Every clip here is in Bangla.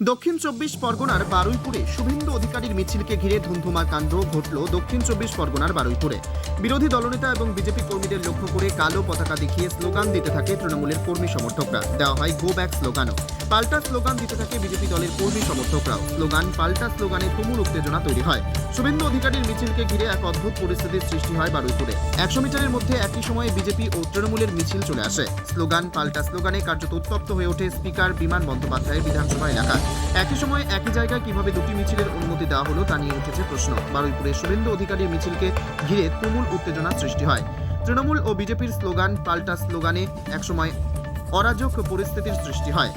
দক্ষিণ চব্বিশ পরগনার বারুইপুরে শুভেন্দু অধিকারীর মিছিলকে ঘিরে ধুমধুমার কাণ্ড ঘটল দক্ষিণ চব্বিশ পরগনার বারুইপুরে। বিরোধী দলনেতা এবং বিজেপি কর্মীদের লক্ষ্য করে কালো পতাকা দেখিয়ে স্লোগান দিতে থাকে তৃণমূলের কর্মী সমর্থকরা। দেওয়া হয় গো ব্যাক স্লোগানও। পাল্টা স্লোগান দিতে থাকে বিজেপি দলের কর্মী সমর্থকরাও। স্লোগান, পাল্টা স্লোগানে তুমুল উত্তেজনা তৈরি হয়। শুভেন্দু অধিকারীর মিছিলকে ঘিরে এক অদ্ভুত পরিস্থিতির সৃষ্টি হয় বারুইপুরে। একশো মিটারের মধ্যে একই সময়ে বিজেপি ও তৃণমূলের মিছিল চলে আসে। স্লোগান, পাল্টা স্লোগানে কার্যত উত্তপ্ত হয়ে ওঠে স্পিকার বিমান বন্দ্যোপাধ্যায়ের বিধানসভা এলাকা। একই সময় একই জায়গায় কীভাবে দুটি মিছিলের অনুমতি দেওয়া হলো তা নিয়ে উঠেছে প্রশ্ন। বারুইপুরে শুভেন্দু অধিকারীর মিছিলকে ঘিরে তুমুল উত্তেজনার সৃষ্টি হয়। তৃণমূল ও বিজেপির স্লোগান পাল্টা স্লোগানে একসময় অরাজক পরিস্থিতির সৃষ্টি হয়।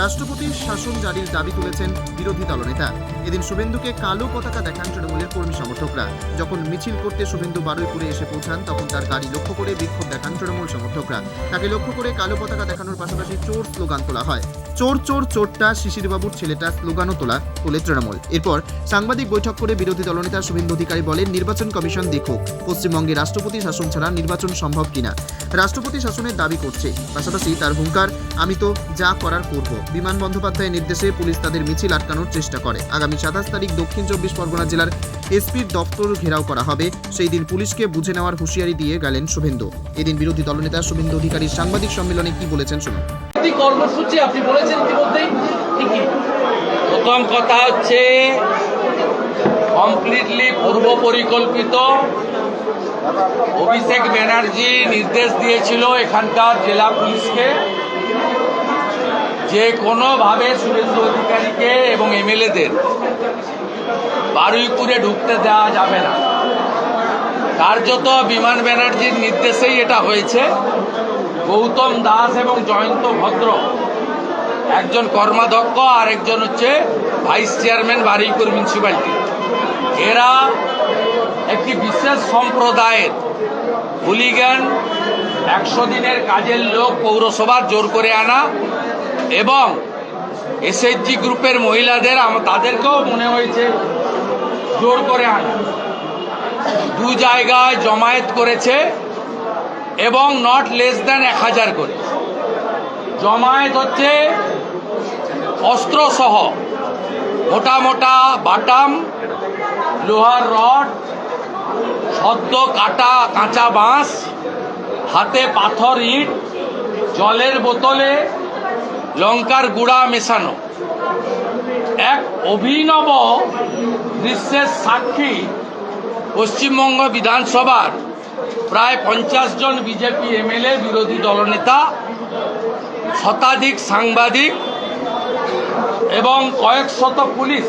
রাষ্ট্রপতির শাসন জারির দাবি তুলেছেন বিরোধী দলনেতা। এদিন শুভেন্দুকে কালো পতাকা দেখান তৃণমূলের কর্মী সমর্থকরা। যখন মিছিল করতে শুভেন্দু বারুইপুরে এসে পৌঁছান, তখন তার গাড়ি লক্ষ্য করে বিক্ষোভ দেখান তৃণমূল সমর্থকরা। তাকে লক্ষ্য করে কালো পতাকা দেখানোর পাশাপাশি চোর স্লোগান তোলা হয়। চোর চোর, চোরটা শিশিরবাবুর ছেলেটা স্লোগানও তোলা তোলে তৃণমূল। এরপর সাংবাদিক বৈঠক করে বিরোধী দলনেতা শুভেন্দু অধিকারী বলেন, নির্বাচন কমিশন দেখুক, পশ্চিমবঙ্গে রাষ্ট্রপতি শাসন ছাড়া নির্বাচন সম্ভব কিনা। রাষ্ট্রপতি শাসনের দাবি করছে। পাশাপাশি তার হুঙ্কার আমি তো যা করার করব। বিমান বন্দ্যোপাধ্যায়ের নির্দেশে পুলিশ তাদের মিছিল আটকানোর চেষ্টা করে। আগামী সাতাশ তারিখ দক্ষিণ চব্বিশ পরগনা জেলার এসপির দপ্তর ঘেরাও করা হবে। সেই দিন পুলিশকে বুঝে নেওয়ার হুঁশিয়ারি দিয়ে গেলেন শুভেন্দু। এদিন বিরোধী দলনেতা শুভেন্দু অধিকারীর সাংবাদিক সম্মেলনে কি বলেছেন শুনুন। কর্মসূচি আপনি বলেছেন প্রথম কথা হচ্ছে কমপ্লিটলি পূর্ব পরিকল্পিত অভিষেক ব্যানার্জি নির্দেশ দিয়েছিল এখানকার জেলা পুলিশকে। যে কোনোভাবে শুভেন্দু অধিকারীকে এবং এমএলএদের বারুইপুরে ঢুকতে দেওয়া যাবে না। কার্যত বিমান ব্যানার্জির নির্দেশেই এটা হয়েছে। গৌতম দাস এবং জয়ন্ত ভদ্র একজন কর্মাধ্যক্ষ আর একজন হচ্ছে ভাইস চেয়ারম্যান বারুইপুর মিউনিসিপ্যালিটি। এরা একটি বিশেষ সম্প্রদায়ের হুলিগান, একশো দিনের কাজের লোক পৌরসভার জোর করে আনা এবং এসএইচজি গ্রুপের মহিলাদের তাদেরকেও মনে হয়েছে জোর করে আনা। দু জায়গায় জমায়েত করেছে এবং নট লেস দ্যান এক হাজার করে। জমায়েত হচ্ছে অস্ত্রসহ মোটা মোটা বাটাম, লোহার রড, সদ্য কাটা কাঁচা বাঁশ, হাতে পাথর ইট, জলের বোতলে লঙ্কার গুঁড়া মেশানো। এক অভিনব দৃশ্যের সাক্ষী পশ্চিমবঙ্গ বিধানসভার প্রায় পঞ্চাশ জন বিজেপি এমএলএ, বিরোধী দলনেতা, শতাধিক সাংবাদিক এবং কয়েক শত পুলিশ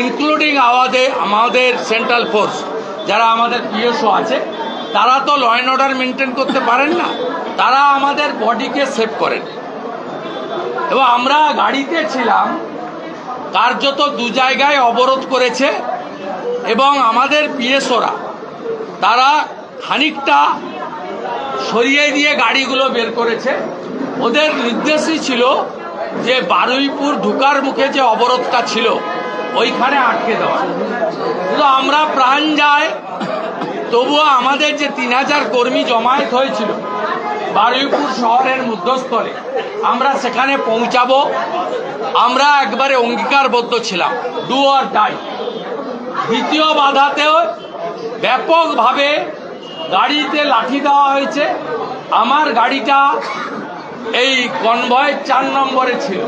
ইনক্লুডিং আমাদের আমাদের সেন্ট্রাল ফোর্স যারা আমাদের পিএসও আছে, তারা তো ল অ্যান্ড অর্ডার মেনটেন করতে পারেন না। তারা আমাদের বডিকে সেভ করেন। এবং আমরা গাড়িতে ছিলাম, কার্যত দু জায়গায় অবরোধ করেছে এবং আমাদের পিএসওরা, তারা খানিকটা সরিয়ে দিয়ে গাড়িগুলো বের করেছে। ওদের নির্দেশই ছিল যে বারুইপুর ঢুকার মুখে যে অবরোধটা ছিল, ওইখানে আটকে দেওয়া। কিন্তু আমরা প্রাণ যায়, তবুও আমাদের যে তিন হাজার কর্মী জমায়েত হয়েছিল বারুইপুর শহরের মধ্যস্থলে। আমরা সেখানে পৌঁছাবো। আমরা একবারে অঙ্গীকারবদ্ধ ছিলাম। ডু আর ডাই দ্বিতীয় বাধাতেও ব্যাপকভাবে গাড়িতে লাঠি দেওয়া হয়েছে। আমার গাড়িটা এই কনভয় চার নম্বরে ছিল।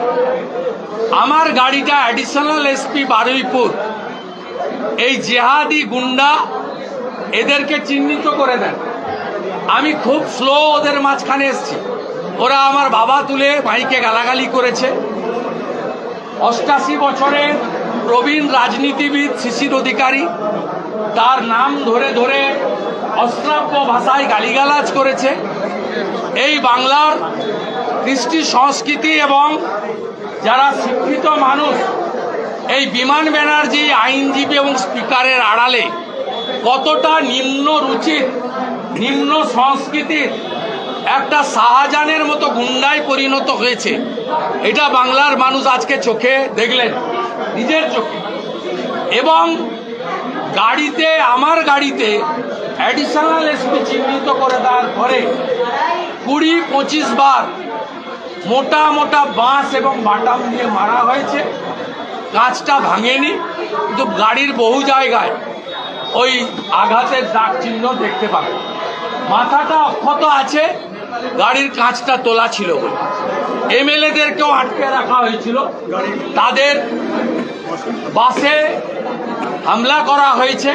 আমার গাড়িটা অ্যাডিশনাল এসপি বারুইপুর। এই জেহাদি গুন্ডা এদেরকে চিহ্নিত করে দেন। আমি খুব স্লো ওদের মাঝখানে এসছি। ওরা আমার বাবা তুলে মাইকে গালাগালি করেছে। অষ্টাশি বছরের প্রবীণ রাজনীতিবিদ শিশির অধিকারী তার নাম ধরে ধরে অশ্রাব্য ভাষায় গালিগালাজ করেছে। এই বাংলার কৃষ্টি সংস্কৃতি এবং যারা শিক্ষিত মানুষ, এই বিমান ব্যানার্জি, আইনজীবী এবং স্পিকারের আড়ালে কতটা নিম্ন রুচির নিম্ন সংস্কৃতির একটা শাহজাহানের মতো গুন্ডায় পরিণত হয়েছে। এটা বাংলার মানুষ আজকে চোখে দেখলেন, নিজের চোখে। এবং গাড়িতে, আমার গাড়িতে অ্যাডিশনাল এসপি চিহ্নিত করে দেওয়ার পরে কুড়ি, পঁচিশ বার মোটা মোটা বাঁশ এবং বাটাম দিয়ে মারা হয়েছে। কাঁচটা ভাঙেনি, কিন্তু গাড়ির বহু জায়গায় ওই আঘাতের দাগ চিহ্ন দেখতে পাবেন। মাথাটা অক্ষত আছে, গাড়ির কাঁচটা তোলা ছিল বলে। এমএলএদেরকেও আটকে রাখা হয়েছিল। তাদের বাসে হামলা করা হয়েছে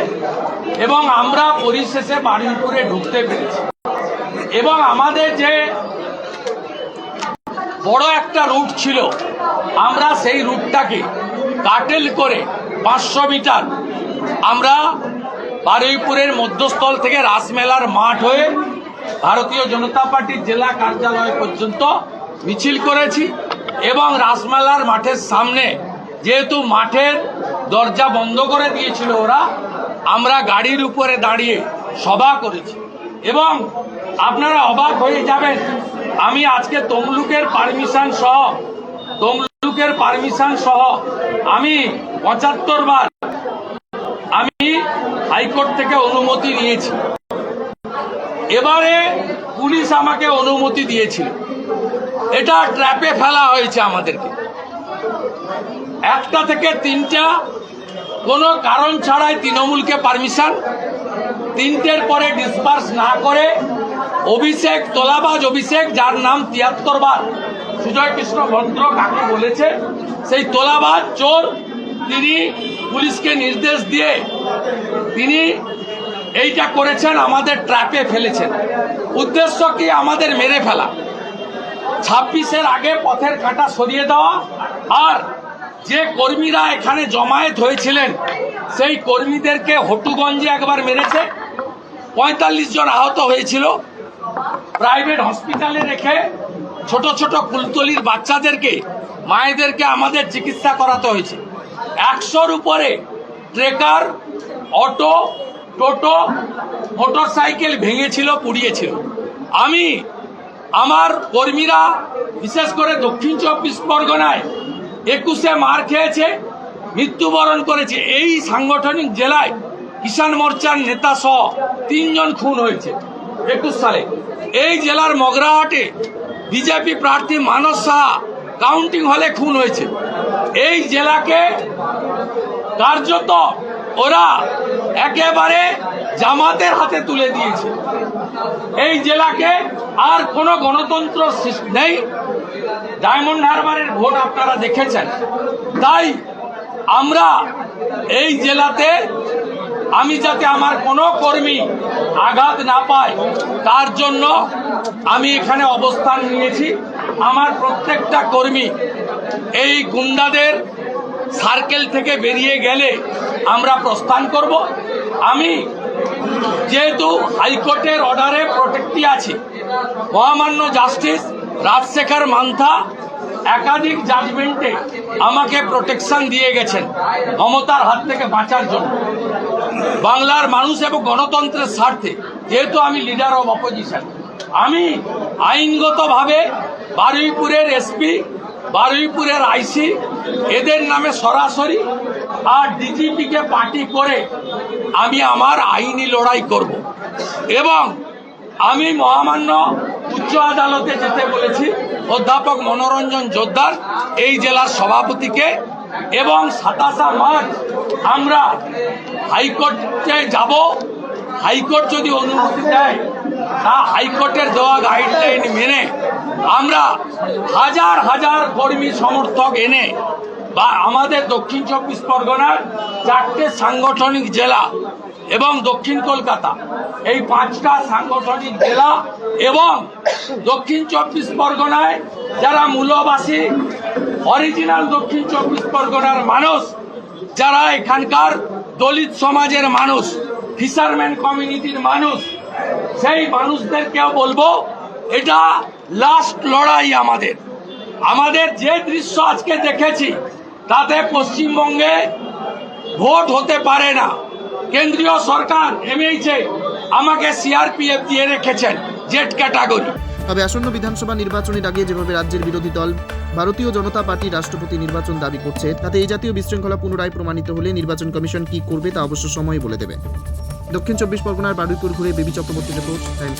এবং আমরা পরিশেষে বারুইপুরে ঢুকতে পেরেছি। এবং আমাদের যে বড় একটা রুট ছিল, আমরা সেই রুটটাকে কাটেল করে পাঁচশো মিটার আমরা বারুইপুরের মধ্যস্থল থেকে রাসমেলার মাঠ হয়ে ভারতীয় জনতা পার্টির জেলা কার্যালয় পর্যন্ত মিছিল করেছি এবং রাসমেলার মাঠের সামনে যেহেতু মাঠের দরজা বন্ধ করে দিয়েছিল ওরা, আমরা গাড়ির উপরে দাঁড়িয়ে সভা করেছি। এবং আপনারা অবাক হয়ে যাবেন, আমি আজকে তমলুকের পারমিশন সহ, তমলুকের পারমিশন সহ আমি পঁচাত্তর বার আমি হাইকোর্ট থেকে অনুমতি নিয়েছি। এবারে পুলিশ আমাকে অনুমতি দিয়েছিল। এটা ট্র্যাপে ফেলা হয়েছে আমাদেরকে। একটা থেকে তিনটা, কোনো কারণ ছাড়াই তৃণমূলকে পারমিশন, তিনটের পরে ডিসপার্স না করে অভিষেক, তোলাবাজ অভিষেক, যার নাম তিয়াত্তর বার সুজয় কৃষ্ণ ভদ্র কাকে বলেছে, সেই তোলাবাজ, চোর তিনি পুলিশকে নির্দেশ দিয়ে তিনি এইটা করেছেন, আমাদের ট্র্যাপে ফেলেছেন। উদ্দেশ্য কি? আমাদের মেরে ফেলা। ছাব্বিশের আগে পথের কাঁটা সরিয়ে দেওয়া আর যে কর্মীরা এখানে জমায়েত হয়েছিলেন, সেই কর্মীদেরকে হটুগঞ্জে একবার মেরেছে। পঁয়তাল্লিশ জন আহত হয়েছিল। প্রাইভেট হসপিটালে রেখে ছোট ছোট কুলতলির বাচ্চাদেরকে, মায়েদেরকে আমাদের চিকিৎসা করাতে হয়েছে। একশোর উপরে ট্রেকার, অটো, টোটো মোটর সাইকেল ভেঙেছিল, পুড়িয়েছিল। আমি, আমার কর্মীরা, বিশেষ করে দক্ষিণ চব্বিশ পরগনায় একুশে মার খেয়েছে, মৃত্যুবরণ করেছে। এই সাংগঠনিক জেলায় কিষাণ মোর্চার নেতা সহ তিনজন খুন হয়েছে একুশ সালে। এই জেলার মগরাহাটে বিজেপি প্রার্থী মানস সাহা কাউন্টিং হলে খুন হয়েছে। এই জেলাকে কার্যত ওরা একেবারে জামাতের হাতে তুলে দিয়েছে। এই জেলাকে আর কোনো গণতন্ত্র নেই। ডায়মন্ড হারবারের ভোট আপনারা দেখেছেন। তাই আমরা এই জেলাতে আমি যাতে আমার কোনো কর্মী আঘাত না পায়, তার জন্য আমি এখানে অবস্থান নিয়েছি। আমার প্রত্যেকটা কর্মী এই গুন্ডাদের সার্কেল থেকে বেরিয়ে গেলে আমরা প্রস্থান করব। আমি যেহেতু হাইকোর্টের অর্ডারে প্রোটেক্টি আছি, মহামান্য জাস্টিস রাজশেখর মান্থা একাধিক জাজমেন্টে আমাকে প্রোটেকশন দিয়ে গেছেন, মমতার হাত থেকে বাঁচার জন্য। বাংলার মানুষ এবং গণতন্ত্রের স্বার্থে, যেহেতু আমি লিডার অব অপোজিশন আমি আইনগতভাবে বারুইপুরের এসপি বারুইপুরের আইসি, এদের নামে সরাসরি আর ডিজিপিকে পার্টি করে আমি আমার আইনি লড়াই করব। এবং আমি মহামান্য উচ্চ আদালতে যেতে বলেছি, অধ্যাপক মনোরঞ্জন জোদ্দার, এই জেলার সভাপতিকে, এবং সাতাশা মার্চ আমরা হাইকোর্টে যাব। হাইকোর্ট যদি অনুমতি দেয় হাইকোর্টের দেওয়া গাইডলাইন মেনে আমরা হাজার হাজার কর্মী সমর্থক এনে বা আমাদের দক্ষিণ চব্বিশ পরগনার চারটে সাংগঠনিক জেলা এবং দক্ষিণ কলকাতা, এই পাঁচটা সাংগঠনিক জেলা এবং দক্ষিণ চব্বিশ পরগনায় যারা মূলবাসী অরিজিনাল দক্ষিণ চব্বিশ পরগনার মানুষ, যারা এখানকার দলিত সমাজের মানুষ ফিশারম্যান কমিউনিটির মানুষ সেই মানুষদেরকেও বলব, এটা লাস্ট লড়াই আমাদের। আমাদের যে দৃশ্য আজকে দেখেছি, তাতে পশ্চিমবঙ্গে ভোট হতে পারে না। কেন্দ্রীয় সরকার এমএইচে আমাকে সিআরপিএফ দিয়ে রেখেছেন জেড ক্যাটাগরি তবে আসন্ন বিধানসভা নির্বাচনের আগে যেভাবে রাজ্যের বিরোধী দল, ভারতীয় জনতা পার্টি রাষ্ট্রপতি নির্বাচন দাবি করছে, তাতে এই জাতীয় বিশৃঙ্খলা পুনরায় প্রমাণিত হলে নির্বাচন কমিশন কি করবে তা অবশ্য সময় বলে দেবে। দক্ষিণ চব্বিশ পরগনার বারুইপুর ঘুরে বেবি চক্রবর্তী রিপোর্ট টাইমস